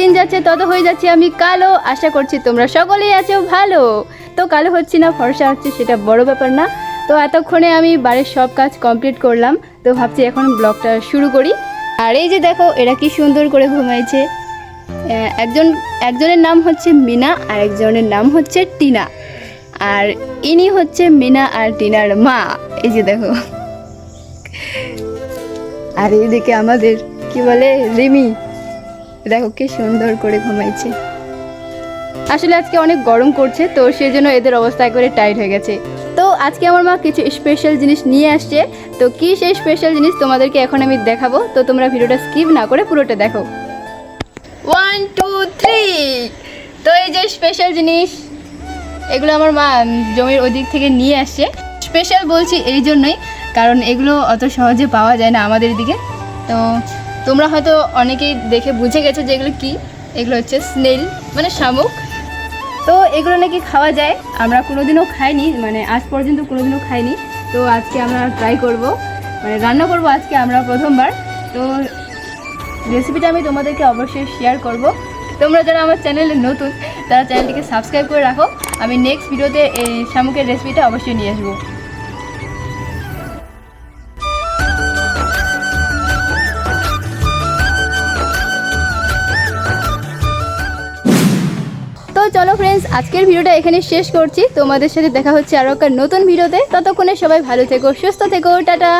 দিন যাচ্ছে, তত হয়ে যাচ্ছে আমি কালো। আশা করছি তোমরা সকলেই আছো ভালো। তো কালো হচ্ছে না, ফর্সা হচ্ছে, সেটা বড় ব্যাপার না। তো এতক্ষণে আমি বাড়ির সব কাজ কমপ্লিট করলাম। তো ভাবছি এখন ব্লগটা শুরু করি। আর এই যে দেখো, এরা কি সুন্দর করে ঘুমাইছে। একজন, একজনের নাম হচ্ছে মিনা, আর একজনের নাম হচ্ছে টিনা। আর ইনি হচ্ছে মিনা আর টিনার মা। এই যে দেখো। আর এইদিকে আমাদের কি বলে, রিমি? দেখো কি সুন্দর করে ঘুমাইছে। আসলে আজকে অনেক গরম করছে, তো সেই জন্য এদের অবস্থা একবারে টাইট হয়ে গেছে। তো আজকে আমার মা কিছু স্পেশাল জিনিস নিয়ে আসছে, তো কি সেই স্পেশাল জিনিস তোমাদেরকে এখন আমি দেখাবো? তো তোমরা ভিডিওটা স্কিপ না করে পুরোটা দেখো। ওয়ান টু থ্রি তো এই যে স্পেশাল জিনিস, এগুলো আমার মা জমির ওদিক থেকে নিয়ে আসছে। স্পেশাল বলছি এই জন্যই, কারণ এগুলো অত সহজে পাওয়া যায় না আমাদের দিকে। তো তোমরা হয়তো অনেকেই দেখে বুঝে গেছো যে এগুলো কী? এগুলো হচ্ছে স্নেল মানে শামুক। তো এগুলো নাকি খাওয়া যায়। আমরা কোনোদিনও খাইনি মানে আজ পর্যন্ত কোনোদিনও খাইনি। তো আজকে আমরা ট্রাই করব। মানে রান্না করব আজকে আমরা প্রথমবার। তো রেসিপিটা আমি তোমাদেরকে অবশ্যই শেয়ার করব। তোমরা যারা আমার চ্যানেলে নতুন, তারা চ্যানেলটিকে সাবস্ক্রাইব করে রাখো। আমি নেক্সট ভিডিওতে এই শামুকের রেসিপিটা অবশ্যই নিয়ে আসব। চলো ফ্রেন্ডস আজকের ভিডিওটা এখানে শেষ করছি। তোমাদের সাথে দেখা হচ্ছে আরও একটা নতুন ভিডিওতে ততক্ষণে সবাই ভালো থেকো, সুস্থ থেকো, টাটা।